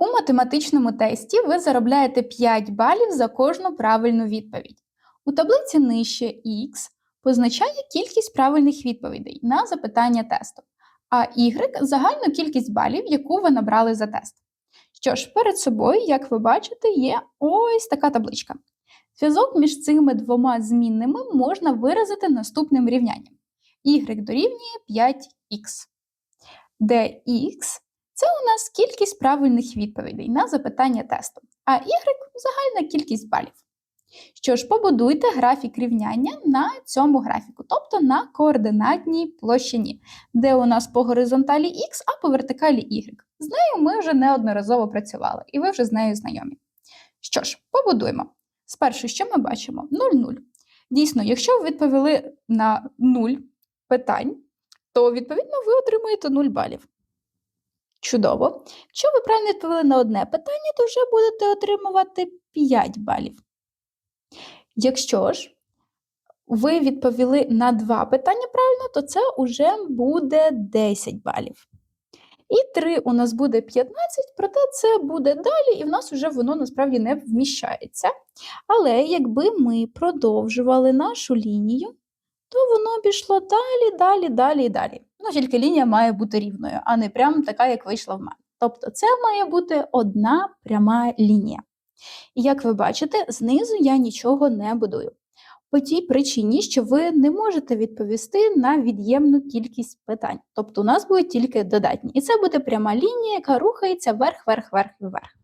У математичному тесті ви заробляєте 5 балів за кожну правильну відповідь. У таблиці нижче X позначає кількість правильних відповідей на запитання тесту, а Y загальну кількість балів, яку ви набрали за тест. Що ж, перед собою, як ви бачите, є ось така табличка. Зв'язок між цими двома змінними можна виразити наступним рівнянням. Y дорівнює 5х, де х це у нас кількість правильних відповідей на запитання тесту, а y загальна кількість балів. Що ж, побудуйте графік рівняння на цьому графіку, тобто на координатній площині, де у нас по горизонталі х, а по вертикалі y. З нею ми вже неодноразово працювали, і ви вже з нею знайомі. Що ж, побудуємо. Спершу, що ми бачимо? 0,0. Дійсно, якщо ви відповіли на 0 питань, то відповідно ви отримуєте 0 балів. Чудово. Якщо ви правильно відповіли на одне питання, то вже будете отримувати 5 балів. Якщо ж ви відповіли на два питання правильно, то це вже буде 10 балів. І 3 у нас буде 15, проте це буде далі, і в нас вже воно насправді не вміщається. Але якби ми продовжували нашу лінію, то воно пішло далі, далі, далі і далі. Ну, тільки лінія має бути рівною, а не прям така, як вийшла в мене. Тобто це має бути одна пряма лінія. І як ви бачите, знизу я нічого не будую. По тій причині, що ви не можете відповісти на від'ємну кількість питань. Тобто у нас будуть тільки додатні. І це буде пряма лінія, яка рухається вверх, вверх, вверх і вверх.